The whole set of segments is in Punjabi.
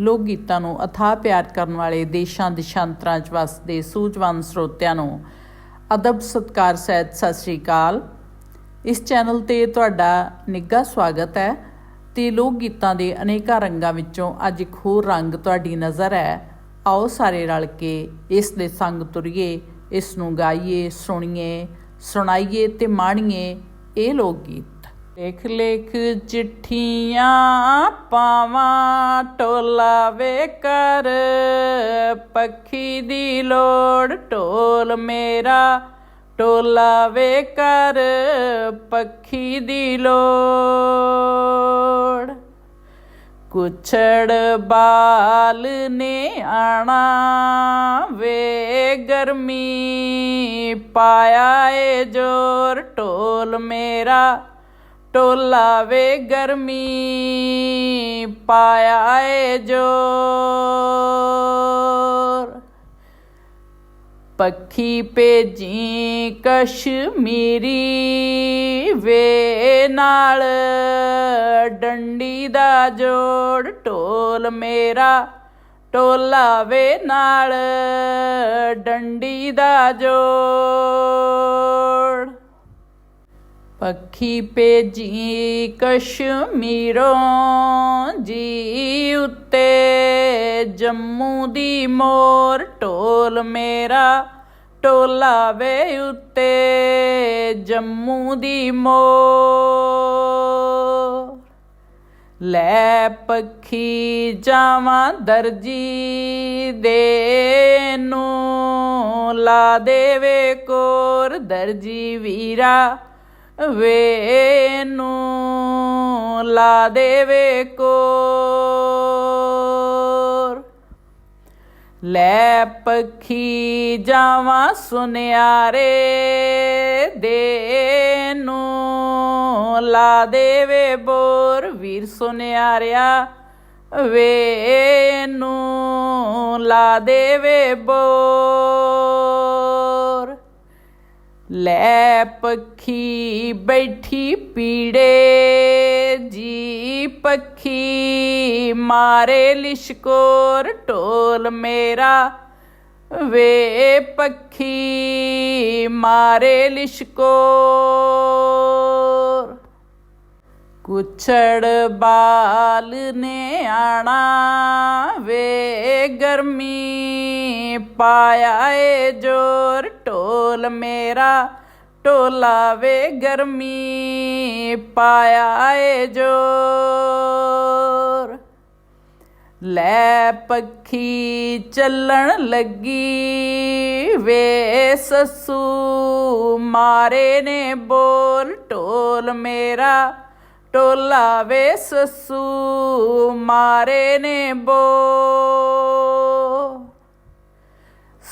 ਲੋਕ ਗੀਤਾਂ ਨੂੰ ਅਥਾਹ ਪਿਆਰ ਕਰਨ ਵਾਲੇ ਦੇਸ਼ਾਂ ਦਿਸ਼ਾਂਤਰਾਂ 'ਚ ਵਸਦੇ ਸੂਝਵਾਨ ਸਰੋਤਿਆਂ ਨੂੰ ਅਦਬ ਸਤਕਾਰ ਸਹਿਤ ਸਤਿ ਸ੍ਰੀ ਅਕਾਲ। ਇਸ ਚੈਨਲ ਤੇ ਤੁਹਾਡਾ ਨਿੱਘਾ ਸਵਾਗਤ ਹੈ ਤੇ ਲੋਕ ਗੀਤਾਂ ਦੇ ਅਨੇਕਾਂ ਰੰਗਾਂ ਵਿੱਚੋਂ ਅੱਜ ਇੱਕ ਹੋਰ ਰੰਗ ਤੁਹਾਡੀ ਨਜ਼ਰ ਹੈ। ਆਓ ਸਾਰੇ ਰਲ ਕੇ ਇਸ ਦੇ ਸੰਗ ਤੁਰੀਏ, ਇਸ ਨੂੰ ਗਾਈਏ, ਸੁਣੀਏ, ਸੁਣਾਈਏ ਤੇ ਮਾਣੀਏ ਇਹ ਲੋਕ ਗੀਤ। ਲਿਖ ਲਿਖ ਚਿੱਠੀਆਂ ਪਾਵਾਂ, ਟੋਲਾ ਵੇ ਕਰ। ਪੱਖੀ ਦੀ ਲੋੜ, ਢੋਲ ਮੇਰਾ, ਟੋਲਾ ਵੇ ਕਰ। ਪੱਖੀ ਦੀ ਲੋੜ। ਕੁਛੜ ਬਾਲ ਨੇ ਆਣਾ ਵੇ, ਗਰਮੀ ਪਾਇਆ ਏ ਜੋਰ, ਢੋਲ ਮੇਰਾ। ਟੋਲਾ ਵੇ ਗਰਮੀ ਪਾਇਆ ਏ ਜੋਰ। ਪੱਖੀ ਭੇਜੀ ਕਸ਼ਮੀਰੀ ਵੇ ਨਾਲ, ਡੰਡੀ ਦਾ ਜੋੜ ਢੋਲ ਮੇਰਾ, ਟੋਲਾ ਵੇ ਨਾਲ, ਡੰਡੀ ਦਾ ਜੋੜ। ਪੱਖੀ ਭੇਜੀ ਕਸ਼ਮੀਰੋਂ, ਜੀ ਉੱਤੇ ਜੰਮੂ ਦੀ ਮੋਰ ਢੋਲ ਮੇਰਾ ਟੋਲਾ ਵੇ ਉੱਤੇ ਜੰਮੂ ਦੀ ਮੋਰ। ਲੈ ਪੱਖੀ ਜਾਵਾਂ ਦਰਜੀ ਦੇ ਨੂੰ, ਲਾ ਦੇਵੇ ਕੋਰ ਦਰਜੀ ਵੀਰਾ। ਵੇ ਨੂੰ ਲਾ ਦੇਵੇ ਕੋਰ। ਲੈ ਪਖੀ ਜਾਵਾਂ ਸੁਨਿਆਰੇ ਦੇ ਨੂੰ ਲਾ ਦੇਵੇ ਬੋਰ। ਵੀਰ ਸੁਨਿਆਰਿਆ ਵੇ ਨੂੰ ਲਾ ਦੇਵੇ ਬੋਰ। ਲੈ ਪੱਖੀ ਬੈਠੀ ਪੀੜੇ, ਜੀ ਪੱਖੀ ਮਾਰੇ ਲਿਸ਼ਕੋਰ ਢੋਲ ਮੇਰਾ। ਵੇ ਪੱਖੀ ਮਾਰੇ ਲਿਸ਼ਕੋਰ। ਕੁਛੜ ਬਾਲ ਨੇ ਆਣਾ ਵੇ ਗਰਮੀ। ਪਾਇਆ ਏ ਜੋਰ, ਢੋਲ ਮੇਰਾ। ਢੋਲਾ ਵੇ ਗਰਮੀ, ਪਾਇਆ ਏ ਜੋਰ। ਲੈ ਪੱਖੀ ਚੱਲਣ ਲੱਗੀ ਵੇ ਸੱਸੂ, ਮਾਰੇ ਨੇ ਬੋਲ, ਢੋਲ ਮੇਰਾ। ਢੋਲਾ ਵੇ ਸੱਸੂ, ਮਾਰੇ ਨੇ ਬੋ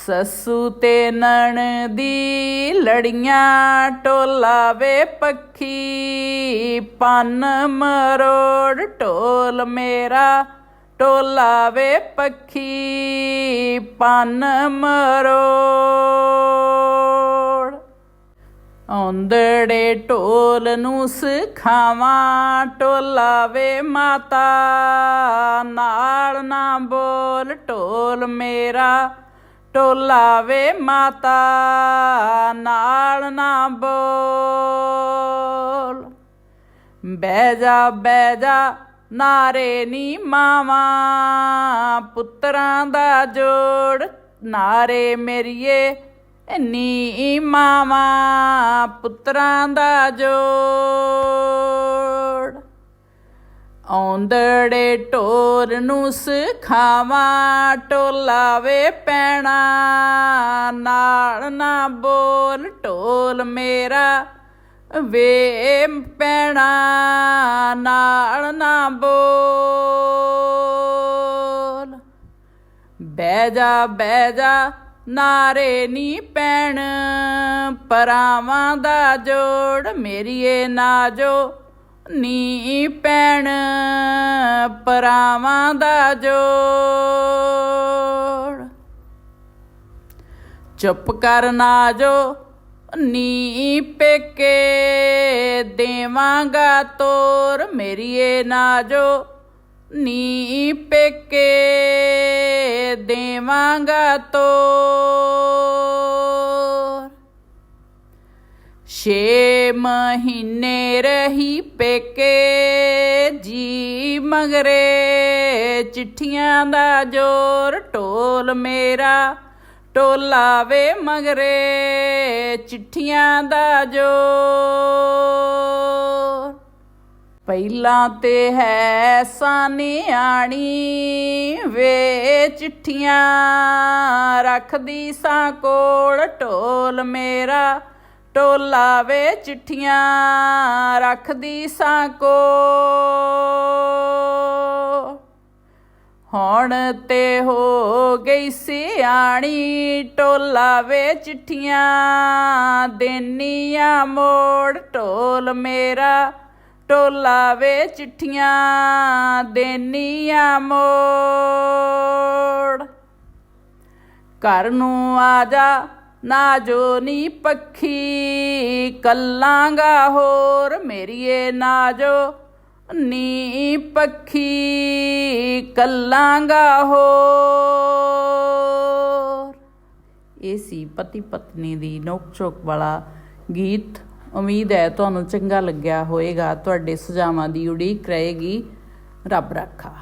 ਸੱਸੂ ਤੇ ਨਣ ਦੀ ਲੜੀਆਂ ਟੋਲਾ ਵੇ ਪੱਖੀ, ਪੰਨ ਮਰੋੜ ਢੋਲ ਮੇਰਾ ਟੋਲਾ ਵੇ ਪੱਖੀ, ਪੰਨ ਮਰੋੜ। ਔਂਦੜੇ ਢੋਲ ਨੂੰ ਸਿਖਾਵਾਂ ਟੋਲਾ ਵੇ ਮਾਤਾ, ਨਾਲ ਨਾ ਬੋਲ ਢੋਲ ਮੇਰਾ ਟੋਲਾ ਵੇ ਮਾਤਾ, ਨਾਲ ਨਾ ਬੋਲ। ਬਹਿ ਜਾ ਬਹਿ ਜਾ, ਨਾਰੇ ਨੀ ਮਾਵਾ, ਪੁੱਤਰਾਂ ਦਾ ਜੋੜ। ਨਾਰੇ ਮੇਰੀਏ, ਨੀ ਮਾਵਾ, ਪੁੱਤਰਾਂ ਦਾ ਜੋੜ। ਔਂਦੜੇ ਢੋਲ ਨੂੰ ਸਿਖਾਵਾਂ ਟੋਲਾ ਵੇ ਪੈਣਾ। ਨਾਲ ਨਾ ਬੋਲ, ਢੋਲ ਮੇਰਾ ਵੇ ਪੈਣਾ। ਨਾਲ ਨਾ ਬੋਲ। ਬਹਿ ਜਾ ਬਹਿ ਜਾ, ਨਾਰੇ ਨੀ ਪੈਣ। ਪਰਾਵਾਂ ਦਾ ਜੋੜ ਮੇਰੀਏ ਨਾ ਜੋ। ਨੀ ਪੈਣ ਪਰਾਵਾਂ ਦਾ ਜੋੜ। ਚੁੱਪ ਕਰ ਨਾ ਜੋ, ਨੀ ਪੇਕੇ ਦੇਵਾਂਗਾ ਤੋਰ। ਮੇਰੀਏ ਨਾਜੋ ਨੀ ਪੇਕੇ ਦੇਵਾਂਗਾ ਤੋਰ। ਛੇ ਮਹੀਨੇ ਰਹੀ ਪੇਕੇ ਜੀ, ਮਗਰੇ ਚਿੱਠੀਆਂ ਦਾ ਜੋਰ ਢੋਲ ਮੇਰਾ, ਢੋਲਾ ਵੇ ਮਗਰੇ ਚਿੱਠੀਆਂ ਦਾ ਜੋਰ। ਪਹਿਲਾਂ ਤੇ ਹੈ ਸਾਨਿਆਣੀ ਵੇ ਚਿੱਠੀਆਂ, ਰੱਖਦੀ ਸਾਂ ਕੋਲ ਢੋਲ ਮੇਰਾ ਟੋਲਾ ਵੇ ਚਿੱਠੀਆਂ ਰੱਖਦੀ ਸਾਂ ਕੋ। ਹੁਣ ਤੇ ਹੋ ਗਈ ਸਿਆਣੀ ਟੋਲਾ ਵੇ ਚਿੱਠੀਆਂ ਦੇਨੀਆਂ ਮੋੜ। ਢੋਲ ਮੇਰਾ ਟੋਲਾ ਵੇ ਚਿੱਠੀਆਂ ਦੇਨੀਆਂ ਮੋੜ। ਘਰ ਨੂੰ ਆ ਜਾ ਨਾ ਜੋ ਨੀ ਪੱਖੀ ਕੱਲਾਂਗਾ ਹੋਰ ਮੇਰੀਏ ਨਾ ਜੋ ਨੀ ਪੱਖੀ ਕੱਲਾਂਗਾ ਹੋਰ। ਇਹ ਸੀ ਪਤੀ ਪਤਨੀ ਦੀ ਨੋਕ ਝੋਕ ਵਾਲਾ ਗੀਤ। ਉਮੀਦ ਹੈ ਤੁਹਾਨੂੰ ਚੰਗਾ ਲੱਗਿਆ ਹੋਵੇਗਾ ਤੁਹਾਡੇ ਸੁਝਾਵਾਂ ਦੀ ਉਡੀਕ ਰਹੇਗੀ। ਰੱਬ ਰਾਖਾ।